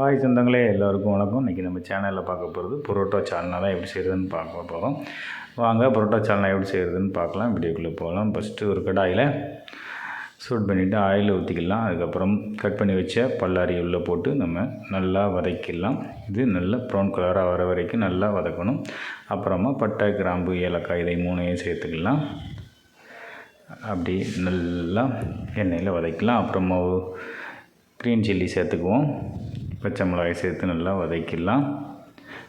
Hi சொந்தங்களே எல்லோருக்கும் வணக்கம். இன்றைக்கி நம்ம சேனலில் பார்க்க போகிறது புரோட்டா சால்னா தான் எப்படி செய்கிறதுன்னு பார்க்க போகிறோம் வாங்க புரோட்டா சால்னா எப்படி செய்கிறதுன்னு பார்க்கலாம். வீடியோக்குள்ளே போகலாம். ஃபஸ்ட்டு ஒரு கடாயில் சூட் பண்ணிவிட்டு ஆயில் ஊற்றிக்கலாம் அதுக்கப்புறம் கட் பண்ணி வச்ச பல்லாரி உள்ளே போட்டு நம்ம நல்லா வதக்கிடலாம். இது நல்லா ப்ரௌன் கலராக வர வரைக்கும் நல்லா வதக்கணும். அப்புறமா பட்டை கிராம்பு ஏலக்காய் இதை மூணையும் சேர்த்துக்கலாம். அப்படி நல்லா எண்ணெயில் வதக்கலாம் அப்புறமா க்ரீன் சில்லி சேர்த்துக்குவோம். பச்சை மிளகாய் சேர்த்து நல்லா வதக்கிடலாம்.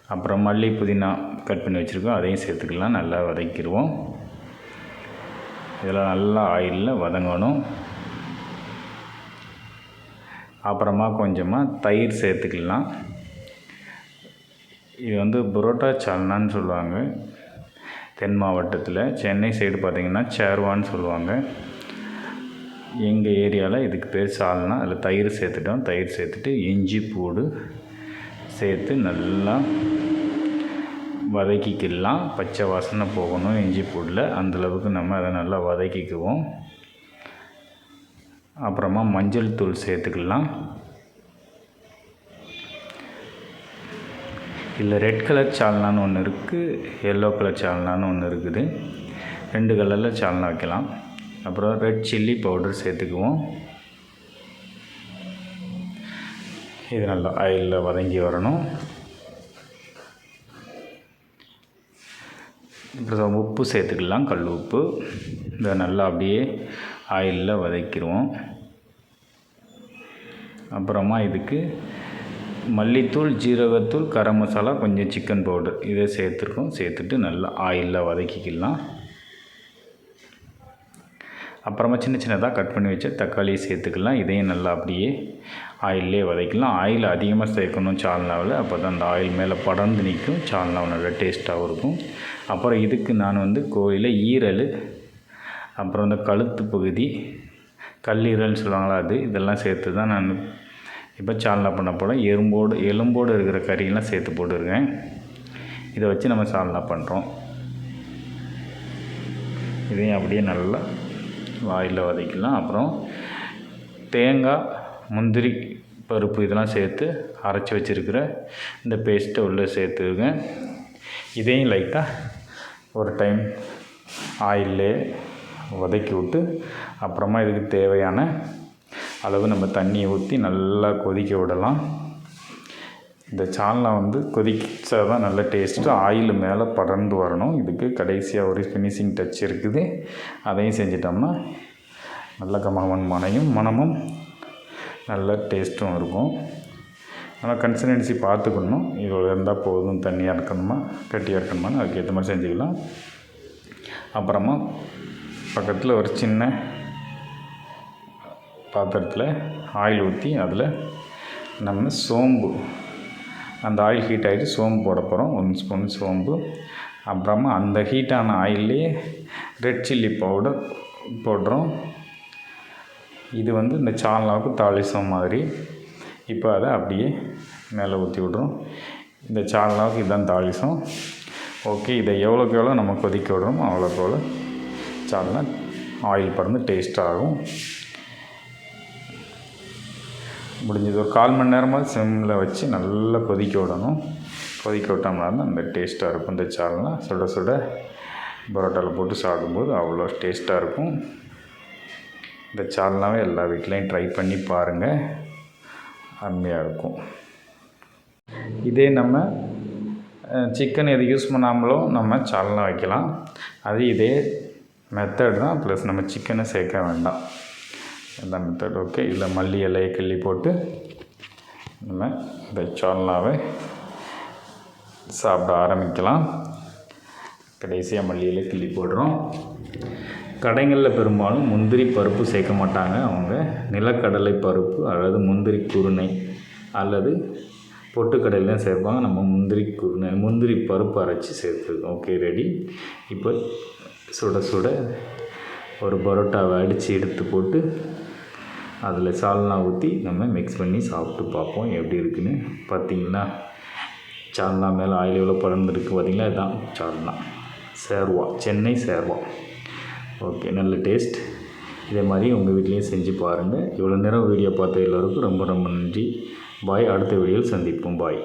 அப்புறம் மல்லி புதினா கட் பண்ணி வச்சுருக்கோம். அதையும் சேர்த்துக்கலாம். நல்லா வதக்கிடுவோம். இதெல்லாம் நல்லா ஆயிலில் வதங்கணும். அப்புறமா கொஞ்சமாக தயிர் சேர்த்துக்கலாம். இது வந்து புரோட்டா சால்னான்னு சொல்லுவாங்க. தென் மாவட்டத்தில். சென்னை சைடு பார்த்திங்கன்னா சேர்வான்னு சொல்லுவாங்க. எங்கள் ஏரியாவில் இதுக்கு பேர் சால்னா அதில் தயிர் சேர்த்துட்டோம். தயிர் சேர்த்துட்டு இஞ்சி பூடு சேர்த்து நல்லா வதக்கிக்கலாம். பச்சை வாசனை போகணும் இஞ்சி பூடில் அந்தளவுக்கு நம்ம அதை நல்லா வதக்கிக்குவோம். அப்புறமா மஞ்சள் தூள் சேர்த்துக்கலாம். இல்லை ரெட் கலர் சால்னான்னு ஒன்று இருக்குது எல்லோ கலர் சால்னான்னு ஒன்று இருக்குது. ரெண்டு கலரில் சால்னா வைக்கலாம். அப்புறம் ரெட் சில்லி பவுடர் சேர்த்துக்குவோம். இது நல்லா ஆயிலில் வதங்கி வரணும். அப்புறம் உப்பு சேர்த்துக்கலாம் கல் உப்பு. இதை நல்லா அப்படியே ஆயிலில் வதக்கிடுவோம் அப்புறமா இதுக்கு மல்லித்தூள் ஜீரகத்தூள் கரம் மசாலா கொஞ்சம் சிக்கன் பவுடர் இதை சேர்த்துருக்கோம். சேர்த்துட்டு நல்லா ஆயிலில் வதக்கிக்கலாம். அப்புறமா சின்ன சின்னதாக கட் பண்ணி வச்ச தக்காளியை சேர்த்துக்கலாம். இதையும் நல்லா அப்படியே ஆயிலே வதக்கலாம் ஆயில் அதிகமாக சேர்க்கணும் சால்னாவில். அப்போ தான் அந்த ஆயில் மேலே படர்ந்து நிற்கும். சால்னா நல்லா டேஸ்ட்டாகவும் இருக்கும். அப்புறம் இதுக்கு நான் வந்து கோழியில் ஈரல் அப்புறம் இந்த கழுத்து பகுதி கல்லீரல்னு சொல்லுவாங்களா அது? இதெல்லாம் சேர்த்து தான் நான் இப்போ சால்னா பண்ண போகிறேன் எறும்போடு எலும்போடு இருக்கிற கறியெல்லாம் சேர்த்து போட்டுருக்கேன். இதை வச்சு நம்ம சால்னா பண்ணுறோம் இதையும் அப்படியே நல்லா வாயில் வதக்கலாம் அப்புறம் தேங்காய் முந்திரி பருப்பு இதெல்லாம் சேர்த்து அரைச்சி வச்சுருக்கிற இந்த பேஸ்ட்டை உள்ளே சேர்த்துருங்க இதையும் லைட்டாக ஒரு டைம் ஆயிலே வதக்கி விட்டு அப்புறமா இதுக்கு தேவையான அளவு நம்ம தண்ணியை ஊற்றி நல்லா கொதிக்க விடலாம். இந்த சால்னா வந்து கொதிச்சா தான் நல்ல டேஸ்ட்டு ஆயில் மேலே படர்ந்து வரணும். இதுக்கு கடைசியாக ஒரு ஃபினிஷிங் டச் இருக்குது. அதையும் செஞ்சிட்டோம்னா நல்ல கமகமன் மனையும் மனமும் நல்ல டேஸ்ட்டும் இருக்கும். ஆனால் கன்சிஸ்டன்சி பார்த்துக்கணும். இவ்வளோ இருந்தால் போதும். தண்ணியாக இருக்கணுமா? கட்டியாக இருக்கணுமான்னு அதுக்கேற்ற மாதிரி செஞ்சுக்கலாம். அப்புறமா பக்கத்தில் ஒரு சின்ன பாத்திரத்தில் ஆயில் ஊற்றி அதில் நம்ம சோம்பு அந்த ஆயில் ஹீட் ஆகிட்டு சோம்பு போட போகிறோம் ஒன் ஸ்பூன் சோம்பு. அப்புறமா அந்த ஹீட்டான ஆயிலே ரெட் சில்லி பவுடர் போடுறோம். இது வந்து இந்த சால்னாவுக்கு தாளிசம் மாதிரி. இப்போ அதை அப்படியே மேலே ஊற்றி விட்றோம். இந்த சால்னாவுக்கு இதுதான் தாளிசம் ஓகே இதை எவ்வளோக்கு எவ்வளோ நம்ம கொதிக்க விடுறோமோ அவ்வளோக்கு எவ்வளோ சால்னா ஆயில் பறந்து டேஸ்ட்டாகும் முடிஞ்சது. ஒரு கால் மணி நேரமாக சிம்மில் வச்சு நல்லா கொதிக்க விடணும். கொதிக்க விட்டோம்னா தான் அந்த டேஸ்ட்டாக இருக்கும். இந்த சால்னா சுட சுட பரோட்டாவில் போட்டு சாப்பிடும்போது அவ்வளோ டேஸ்ட்டாக இருக்கும். இந்த சால்னாவே எல்லா வீட்லேயும் ட்ரை பண்ணி பாருங்கள் அருமையாக இருக்கும். இதே நம்ம சிக்கன் எது யூஸ் பண்ணாமலோ நம்ம சால்னா வைக்கலாம். அது இதே மெத்தட் தான். ப்ளஸ் நம்ம சிக்கனை சேர்க்க வேண்டாம். இந்த மெத்தட் ஓகே இல்லை மல்லி இலையை கிள்ளி போட்டு நம்ம இந்த சால்னாவை சாப்பிட ஆரம்பிக்கலாம். கடைசியாக மல்லி கிள்ளி போடுறோம். கடைகளில் பெரும்பாலும் முந்திரி பருப்பு சேர்க்க மாட்டாங்க. அவங்க நிலக்கடலை பருப்பு அல்லது முந்திரி குருணை அல்லது பொட்டுக்கடையில் சேர்ப்பாங்க. நம்ம முந்திரி குருணை முந்திரி பருப்பு அரைச்சி சேர்த்துருக்கோம். ஓகே ரெடி இப்போ சுட சுட ஒரு பரோட்டாவை அடித்து எடுத்து போட்டு அதில் சால்னா ஊற்றி நம்ம மிக்ஸ் பண்ணி சாப்பிட்டு பார்ப்போம். எப்படி இருக்குன்னு பார்த்தீங்கன்னா சால்னா மேலே ஆயில் எவ்வளோ பறந்துருக்கு பார்த்தீங்களா? இதுதான் சால்னா. சேர்வா. சென்னை சேர்வா. ஓகே நல்ல டேஸ்ட் இதே மாதிரி உங்கள் வீட்லேயும் செஞ்சு பாருங்கள். இவ்வளோ நேரம் வீடியோ பார்த்த எல்லோருக்கும் ரொம்ப ரொம்ப நன்றி. பாய் அடுத்த வீடியோவில் சந்திப்போம். பாய்